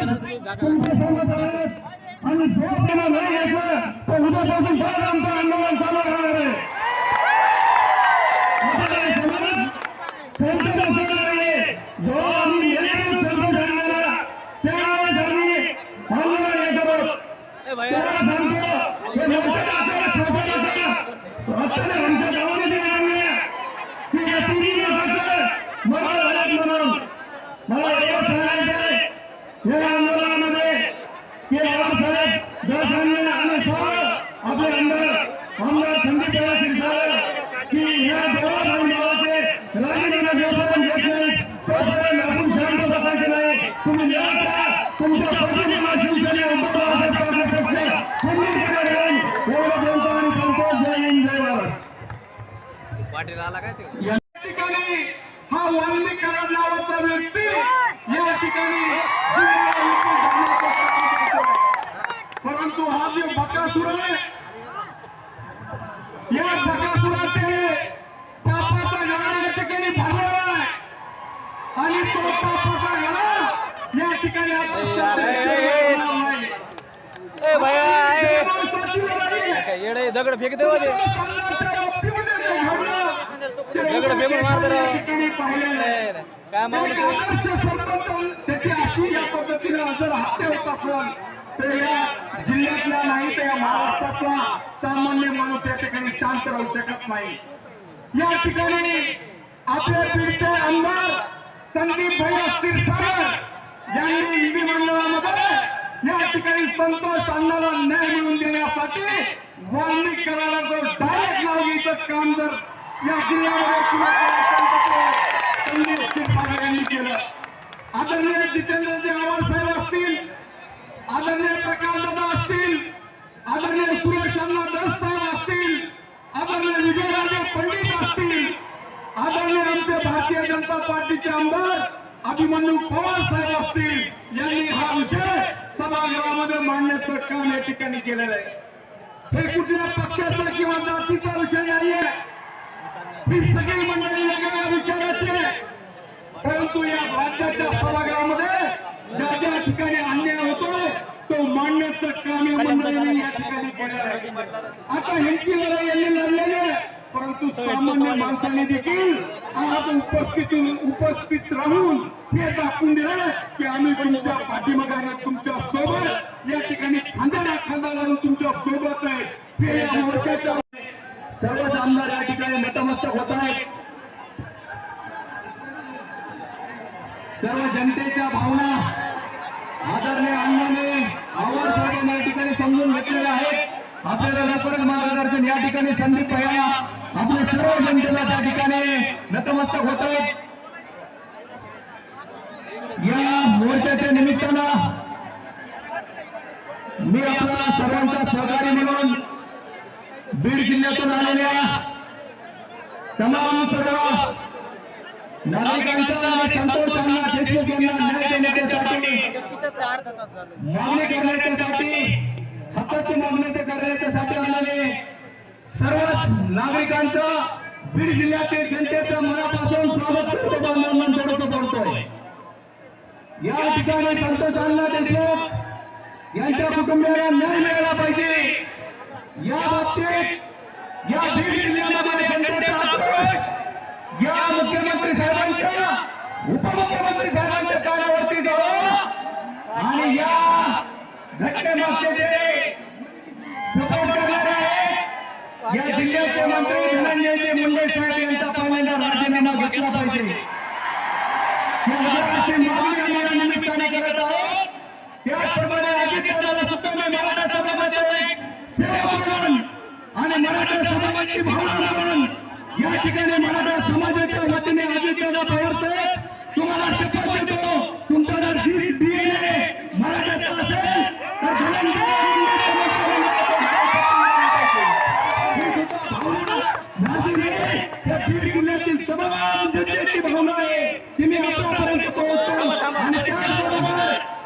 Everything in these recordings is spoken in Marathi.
तुमच्यासोबत आहेत आणि जो त्यांना नाही घेतलं तर उद्यापासून परत आमचा या आंदोलनामध्ये की बाबासाहेब सर्व आपले आमदार आमदार संदीप राव क्षीरसागर की या दोन आमदाराचे जोपर्यंत घेत नाहीत तोपर्यंत आपण शांत बसायचे नाही. तुम्ही निराश तुमच्या प्रतिमेला शिवसेना उद्धव ठाकरे पूर्णपणे राहील एवढं बोलतो आणि सांगतो जय हिंद जय महाराष्ट्र पाटील आला काय या बकासुराचे पापाचा या ठिकाणी भरलेला आहे. आणि तो पापाचा या ठिकाणी दगड फेक देवा ते. दगड फेकून मार जरा. ठिकाणी पाहिलेलं आहे. ए, काय सरपंच त्याची अशी या पद्धतीनं जर हत्या होत असेल तर या जिल्ह्यातला नाही तर या महाराष्ट्रातला सामान्य माणूस या ठिकाणी शांत राहू शकत नाही. या ठिकाणी आपल्या पीडचे आमदार संदीप भैया क्षीरसागर यांनी विधिमंडळामध्ये या ठिकाणी संतोष अण्णाला न्याय मिळवून देण्यासाठी वाल्मिक कराराचं डायरेक्ट नाव घ्यायचं काम जर या जिल्ह्यामध्ये संदीप क्षीरसागर यांनी केलं. आदरणीय जितेंद्रजी आव्हाड साहेब असतील आदरणीय प्रकाश दादा असतील आदरणीय सुरेश अण्णा दस साहेब असतील आदरणीय विजयराजे पंडित असतील आदरणीय आमचे भारतीय जनता पार्टीचे आमदार अभिमन्यू पवार साहेब असतील यांनी हा विषय सभागृहामध्ये मांडण्याचं काम या ठिकाणी केलेलं आहे. हे कुठल्या पक्षाचा किंवा जातीचा विषय नाहीये. ही सगळी मंडळी वेगळ्या विचाराची परंतु या राज्याच्या सभागृहामध्ये ज्या ज्या ठिकाणी अन्याय मांडण्याचं काम या मंडळीने या ठिकाणी केलेलं आहे. आता ह्यांची लढाई यांनी लढलेली आहे. परंतु सामान्य माणसाने देखील आज उपस्थित उपस्थित राहून हे दाखवून दिलं की आम्ही तुमच्या पाठीमागाने तुमच्यासोबत या ठिकाणी खांद्याला खांदा लावून तुमच्यासोबत आहे. हे या मोर्चाच्या सर्वच आमदार या ठिकाणी नतमस्तक होत आहेत. सर्व जनतेच्या भावना आदरणीय अण्णाने आवाज साहेबांनी या ठिकाणी समजून घेतलेल्या आहेत. आपल्याला लवकरच मार्गदर्शन या ठिकाणी संदीप भैया आपल्या सर्व जनतेला त्या ठिकाणी नतमस्तक होत या मोर्चाच्या निमित्तानं मी आपला सर्वांचा सहकारी म्हणून बीड जिल्ह्यातून आलेल्या तमाम सर्व नागरिकांचा आणि संतोष अण्णा देशमुख यांना न्याय देण्यासाठी मागणी करण्याच्यासाठी हक्काची मागणी ते करण्याच्यासाठी आल्याने सर्वच नागरिकांचं बीड जिल्ह्यातील जनतेचं मनापासून स्वागत करतो बांधवांना जोडतो जोडतोय. या ठिकाणी संतोष अण्णा देशमुख यांच्या कुटुंबियाला न्याय मिळाला पाहिजे या बाबतीत या बीड जिल्ह्यामध्ये जनतेचा आक्रोश या मुख्यमंत्री साहेबांच्या उपमुख्यमंत्री साहेबांच्या कानावरती जावं आणि या घटनेमागचे जे सपोर्ट करणारे आहेत या जिल्ह्याचे मंत्री मुंडे साहेब यांचा पहिल्यांदा राजीनामा घेतला पाहिजे. मागणी निमित्ताने करत आहोत. त्याचप्रमाणे अजित दादाला मराठा समाजाचे म्हणून आणि मराठा समाजाची भावना म्हणून या ठिकाणी मराठा समाजाच्या वतीने अजित दादा पवार साहेब तुम्हाला शपथ देतो तुमचा जर डीएनए मराठ्याचा असेल तर धनंजय मुंडे हे सुद्धा भावना बाजूने या बीड जिल्ह्यातील तमाम जनतेची भावना आहे ती मी आपल्यापर्यंत पोहोचतो आणि त्याचबरोबर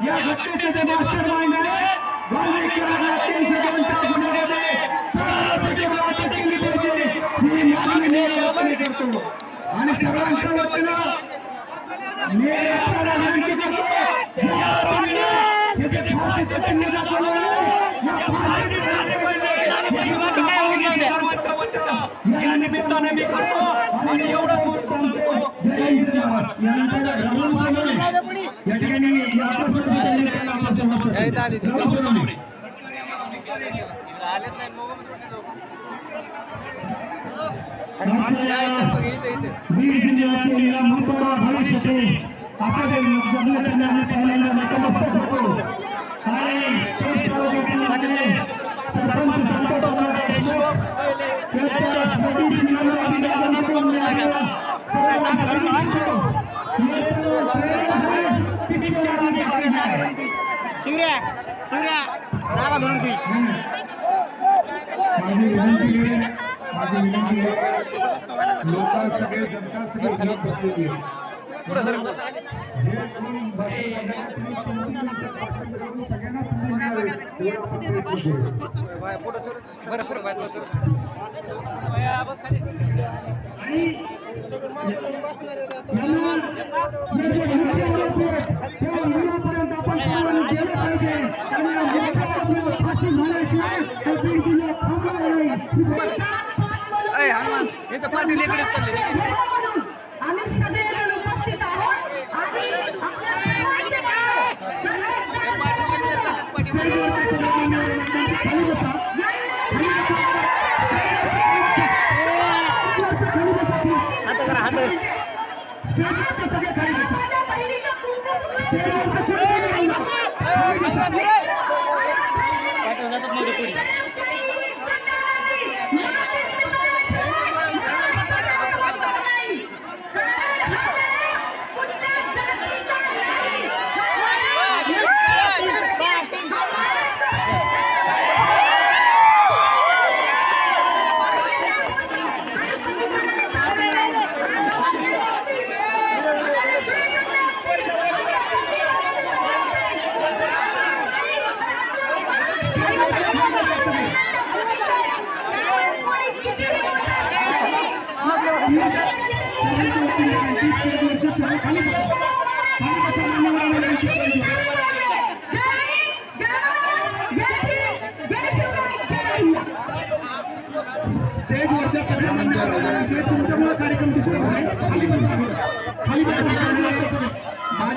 या घटनेचे जे मास्टर माइंड आहे वाल्मिकीराजांना तीनशे दोनच्या गुन्ह्यामध्ये सर्वांसाठी अटक केली पाहिजे ही मागणी मी या वतीने करतो आणि सर्वांच्या वतीनं मी आपल्याला विनंती करतो या आरोपीने हे जे फाशीचं चिन्ह दाखवलं आहे, या फाशीचं या निमित्ताने मी करतो आणि एवढं बोलतो जय हिंद जय महाराष्ट्र. यानंतर राहुल सोनवणे. या ठिकाणी या प्रश्नाच्या निमित्तानं आपलं समर्थन. या इथं आली ती. राहुल सोनवणे. आलेच नाही मोबाईल आमच्या बघ इथं इथं बीड जिल्ह्यातील या महत्त्वाच्या भविष्याचे आपले जगले त्यांना आम्ही पहिल्यांदा नतमस्तक होतो आणि पेठ तालुक्यातील आपले सरपंच संतोष देशमुख त्यांच्या सतीश निलंबनाची जागा करून मिळालेल्या सर्वांना शुभेच्छा. येतो प्रेम आहे, पिक्चर आणि गाणी आहे. शिवऱ्या शिवऱ्या जागा धरून ठेवी माझी विनंती आहे माझी विनंती आहे लोक सगळे जनता सगळे घरी बसलेली आहे पुढे सर हे तर पाटील इकडे चालले.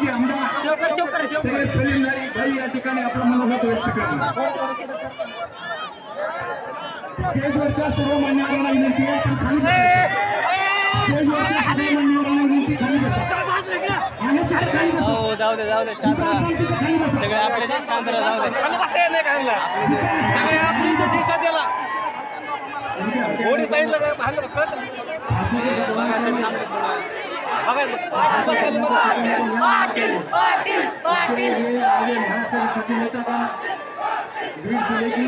माजी आमदार सगळे भाई या ठिकाणी आपलं मनोगत व्यक्त करणार स्टेजवरच्या सर्व मान्यवरांना विनंती आहे आपण खाली स्टेजवरच्या सर्व मान्यवरांना विनंती खाली बसा हो जाऊ दे जाऊ दे शांत सगळे आपले शांत जाऊ दे सगळे आपली इज्जत दिसत त्याला कोणी सांगितलं का भांडण कळत पाटील पाटील पाटील महाराष्ट्राचे नेता का बीड जिले की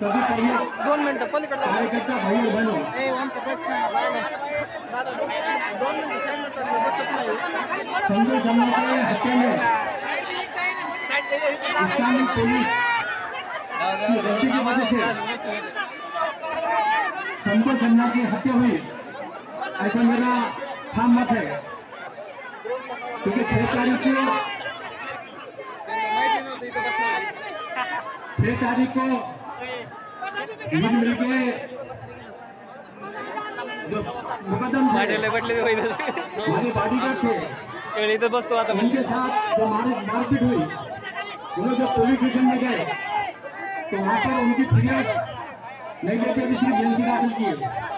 सभी प्रमुख दोन मिनिटं पलीकडे कार्यकर्ता भाई और बहनों दोन मिनिटं साईडला चाललं बसत नाही संजय खन्ना के हत्या में इस्लामिक पुलिस की गलती की वजह से संजय खन्ना की हत्या हुई। ऐसा मेरा ठाम मत है। क्योंकि छह तारीख को छह तारीख को ईद मिल जो मुकदम हमारे बॉडीगार्ड थे। इथं बसतो आता उनके साथ जो मार मारपीट हुई वो जब पुलिस स्टेशन में गए तो वहाँ पर उनकी फिरियाद नहीं लेके अभी सिर्फ़ एजेंसी दाखिल की है।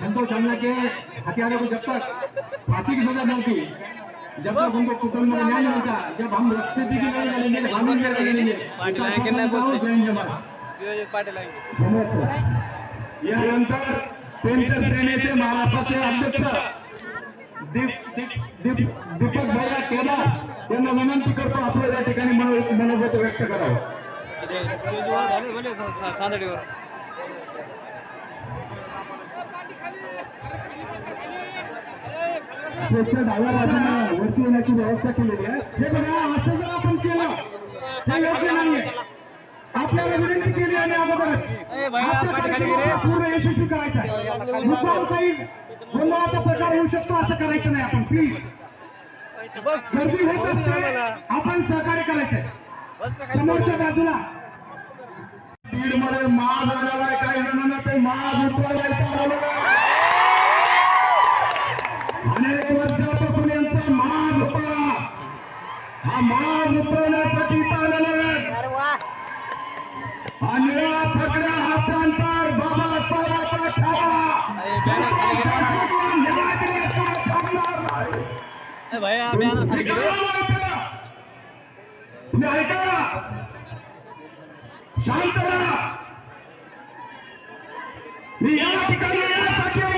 संतोष हमले के हथियारों को जब तक फांसी की सजा मिलती जब तक उनको कुटुंब में न्याय नहीं मिलता जब हम रस्ते की नहीं लड़ेंगे कानून की लड़ाई लड़ेंगे सर। यानंतर पेंटर सेनेचे महाराष्ट्राचे अध्यक्ष दीप दीप दीप दीपक भैया केदार यांना विनंती करतो आपलं या ठिकाणी मनो- मनोगत व्यक्त करावं. स्टेजच्या डाव्या बाजूला वरती येण्याची व्यवस्था केलेली आहे. हे बघा असं जर आपण केलं हे योग्य नाहीये. आपल्याला विनंती केली आणि अगोदरच. पूर्ण यशस्वी करायचा आहे. मुद्दाम काही गोंधळाचा प्रकार होऊ शकतो असं करायचं नाही आपण प्लीज गर्दी होत असते आपण सहकार्य करायचंय. समोरच्या बाजूला. बीडमध्ये माज आलेला आहे? काही जणांना ते आलेला आहे अनेक वर्षापासून यांचा माज होता. हा माज उतरवण्यासाठी हा निळा फकड्या हा प्रांतर बाबासाहेबाचा छावा ऐका. शांत मी या ठिकाणी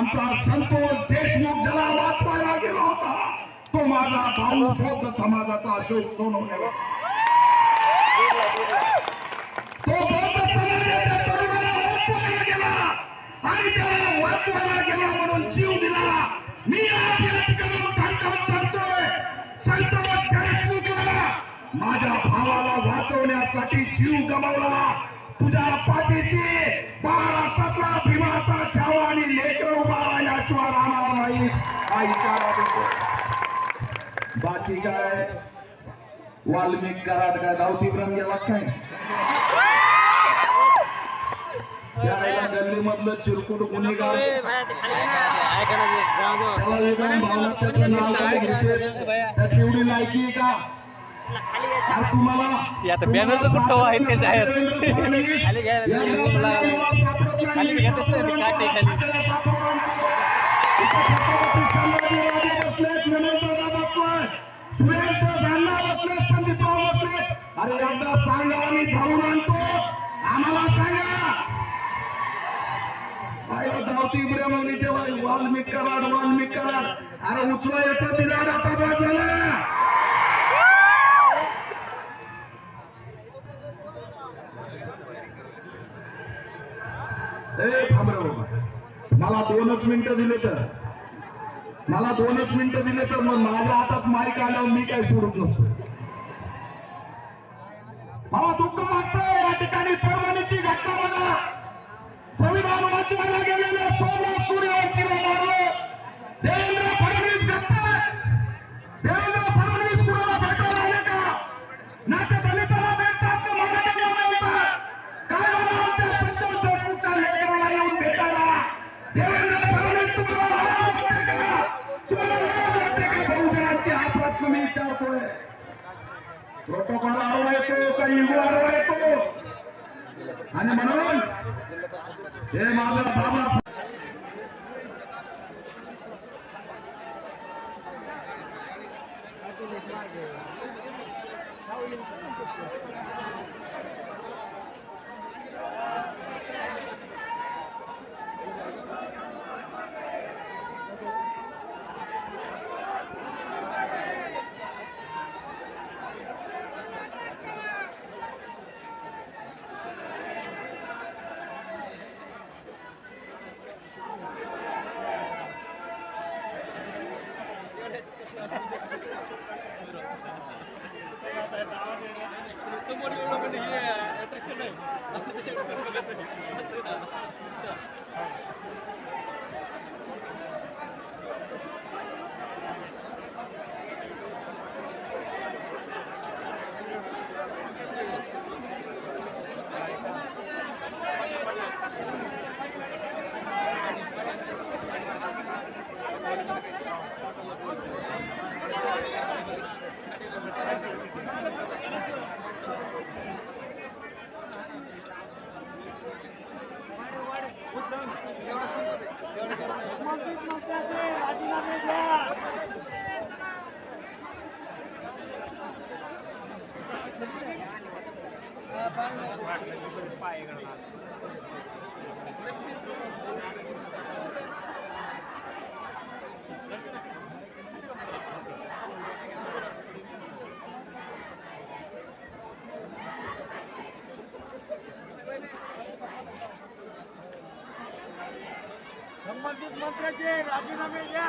आमचा संतोष देशमुख ज्याला वाचवायला गेला होता. तो माझा भाऊ बौद्ध समाजाचा अशोक सोनवणे. तो बौद्ध समाजाच्या तरुणाला वाचवायला गेला. आणि त्याला वाचवायला गेला म्हणून जीव दिला. मी आज या ठिकाणी धडकावून सांगतोय संतोष देशमुखला माझ्या भावाला वाचवण्यासाठी जीव गमावला. तुझ्या पाठीची महाराष्ट्रातला भीमाचा छावा आणि लेकर उभा राहिल्याशिवाय राहणार नाही. हा इशारा बाकी काय? वाल्मिक कराड काय? गावठी भ्रम गेला काय? त्याला गल्लीमधलं चिरकुट गुन्हेगार. त्याला भावना त्याचं नाव काय घेते त्याची एवढी लायकी का? ते आता बॅनरचं कुठं आहे ते जाहीर. खाली घ्या नाही. खाली घेतात ना ते काटे खाली. अरे एकदा सांगा आम्ही धावून आणतो आम्हाला सांगा धावती वाल्मिक कराड वाल्मिक कराड अरे उचला याचा बिराड आता बाजूला ए थांब रे बाबा मला दोनच मिनिटं दिले तर. मला दोनच मिनिटं दिले तर मग माझ्या हातात माईक आल्यावर मी काय सोडत नसतो. मला दुःख वाटतंय या ठिकाणी परवानीची घटना बघा. संविधान वाचवायला गेलेलं प्रोटोकॉल आडवा येतो काही इगो आडवा येतो आणि म्हणून हे माझा बाबा पाय संबंधित मंत्र्याचे राजीनामे द्या.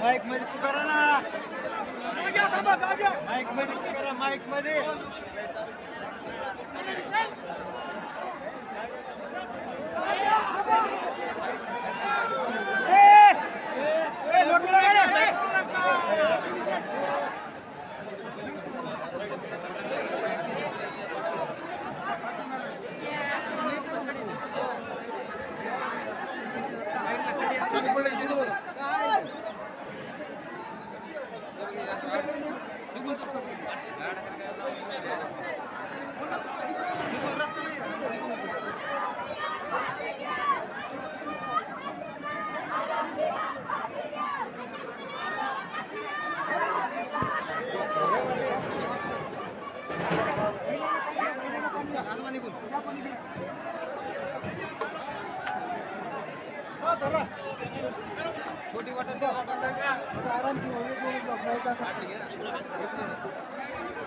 माईकमध्ये पुकारा ना. माईकमध्ये पुकारा माईकमध्ये.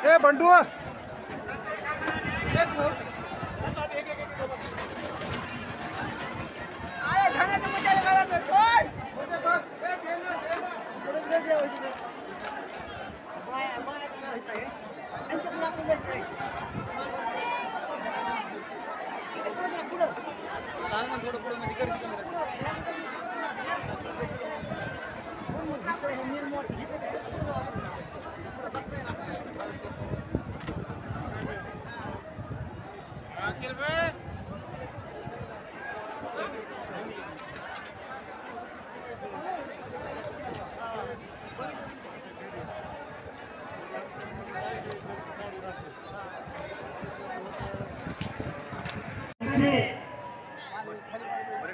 ए बंडू.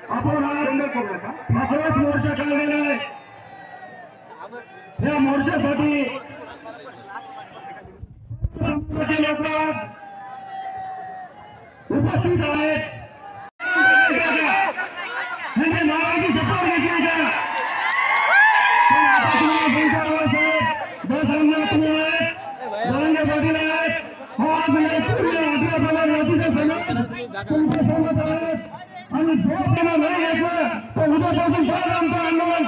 आपण हा बंद करूया का आपलाच मोर्चा काढलेला आहे या मोर्चासाठी लोक उपस्थित आहेत. नावाची शपथ घेतली का पण आता तुम्हाला तुम्ही आहेत पाटील आहेत हा म्हणजे पूर्ण तुमच्यासोबत आहेत आणि जो त्यांना नाही घेतलं तर उद्यापासून परत आमचं आंदोलन